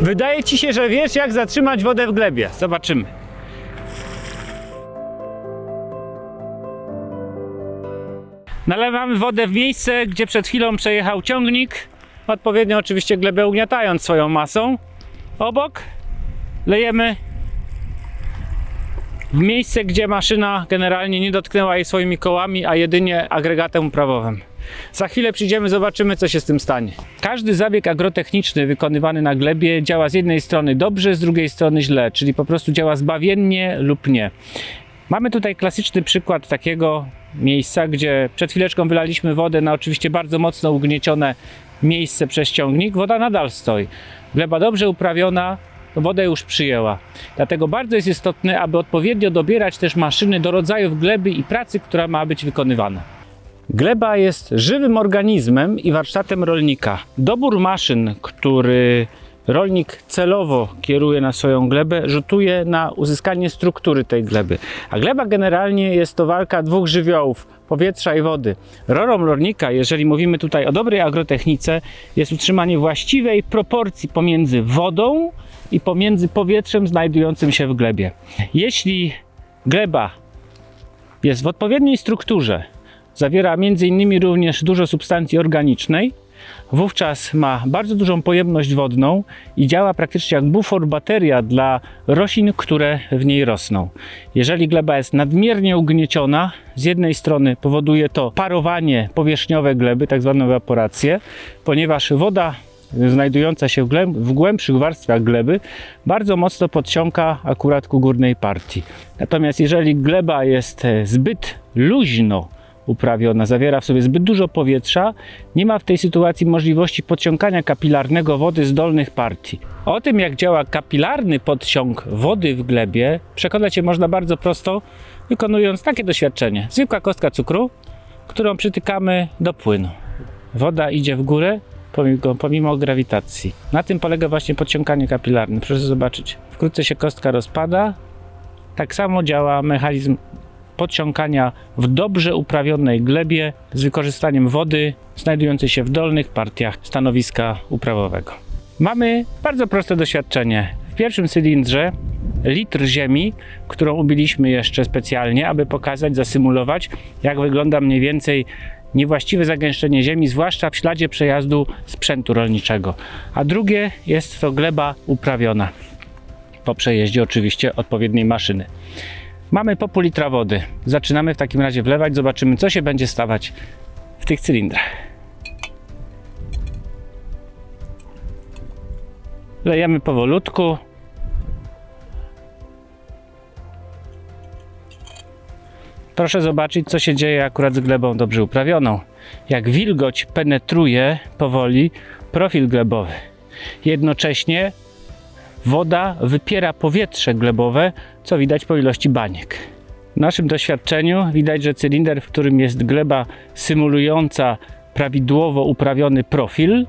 Wydaje ci się, że wiesz, jak zatrzymać wodę w glebie. Zobaczymy. Nalewamy wodę w miejsce, gdzie przed chwilą przejechał ciągnik. Odpowiednio oczywiście glebę ugniatając swoją masą. Obok lejemy w miejsce, gdzie maszyna generalnie nie dotknęła jej swoimi kołami, a jedynie agregatem uprawowym. Za chwilę przyjdziemy, zobaczymy, co się z tym stanie. Każdy zabieg agrotechniczny wykonywany na glebie działa z jednej strony dobrze, z drugiej strony źle, czyli po prostu działa zbawiennie lub nie. Mamy tutaj klasyczny przykład takiego miejsca, gdzie przed chwileczką wylaliśmy wodę na oczywiście bardzo mocno ugniecione miejsce przez ciągnik. Woda nadal stoi. Gleba dobrze uprawiona, wodę już przyjęła. Dlatego bardzo jest istotne, aby odpowiednio dobierać też maszyny do rodzajów gleby i pracy, która ma być wykonywana. Gleba jest żywym organizmem i warsztatem rolnika. Dobór maszyn, który rolnik celowo kieruje na swoją glebę, rzutuje na uzyskanie struktury tej gleby. A gleba generalnie jest to walka dwóch żywiołów powietrza i wody. Rolą rolnika, jeżeli mówimy tutaj o dobrej agrotechnice, jest utrzymanie właściwej proporcji pomiędzy wodą i pomiędzy powietrzem znajdującym się w glebie. Jeśli gleba jest w odpowiedniej strukturze, zawiera m.in. również dużo substancji organicznej, wówczas ma bardzo dużą pojemność wodną i działa praktycznie jak bufor bateria dla roślin, które w niej rosną. Jeżeli gleba jest nadmiernie ugnieciona, z jednej strony powoduje to parowanie powierzchniowe gleby, tak zwaną ewaporację, ponieważ woda znajdująca się w, w głębszych warstwach gleby bardzo mocno podciąga akurat ku górnej partii. Natomiast jeżeli gleba jest e, zbyt luźno uprawiona, zawiera w sobie zbyt dużo powietrza, nie ma w tej sytuacji możliwości podciągania kapilarnego wody z dolnych partii. O tym, jak działa kapilarny podciąg wody w glebie, przekonać się można bardzo prosto, wykonując takie doświadczenie. Zwykła kostka cukru, którą przytykamy do płynu. Woda idzie w górę, pomimo, pomimo grawitacji. Na tym polega właśnie podciąganie kapilarne. Proszę zobaczyć. Wkrótce się kostka rozpada. Tak samo działa mechanizm podciągania w dobrze uprawionej glebie z wykorzystaniem wody znajdującej się w dolnych partiach stanowiska uprawowego. Mamy bardzo proste doświadczenie. W pierwszym cylindrze litr ziemi, którą ubiliśmy jeszcze specjalnie, aby pokazać, zasymulować, jak wygląda mniej więcej niewłaściwe zagęszczenie ziemi, zwłaszcza w śladzie przejazdu sprzętu rolniczego. A drugie jest to gleba uprawiona po przejeździe oczywiście odpowiedniej maszyny. Mamy po pół litra wody. Zaczynamy w takim razie wlewać, zobaczymy co się będzie stawać w tych cylindrach. Lejemy powolutku. Proszę zobaczyć, co się dzieje akurat z glebą dobrze uprawioną. Jak wilgoć penetruje powoli profil glebowy. Jednocześnie woda wypiera powietrze glebowe, co widać po ilości baniek. W naszym doświadczeniu widać, że cylinder, w którym jest gleba symulująca prawidłowo uprawiony profil,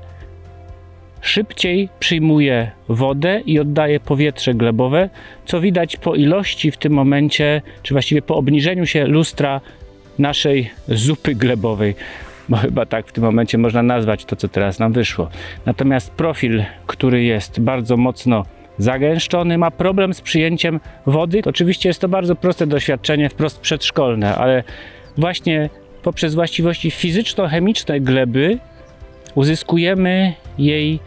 szybciej przyjmuje wodę i oddaje powietrze glebowe, co widać po ilości w tym momencie, czy właściwie po obniżeniu się lustra naszej zupy glebowej, bo chyba tak w tym momencie można nazwać to, co teraz nam wyszło. Natomiast profil, który jest bardzo mocno zagęszczony, ma problem z przyjęciem wody. Oczywiście jest to bardzo proste doświadczenie, wprost przedszkolne, ale właśnie poprzez właściwości fizyczno-chemiczne gleby uzyskujemy jej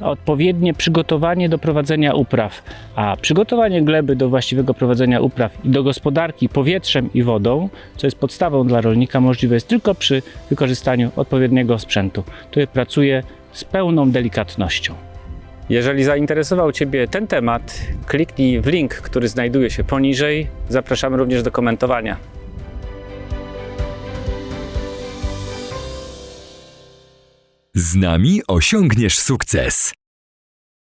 odpowiednie przygotowanie do prowadzenia upraw. A przygotowanie gleby do właściwego prowadzenia upraw i do gospodarki powietrzem i wodą, co jest podstawą dla rolnika, możliwe jest tylko przy wykorzystaniu odpowiedniego sprzętu, który pracuje z pełną delikatnością. Jeżeli zainteresował Ciebie ten temat, kliknij w link, który znajduje się poniżej. Zapraszamy również do komentowania. Z nami osiągniesz sukces.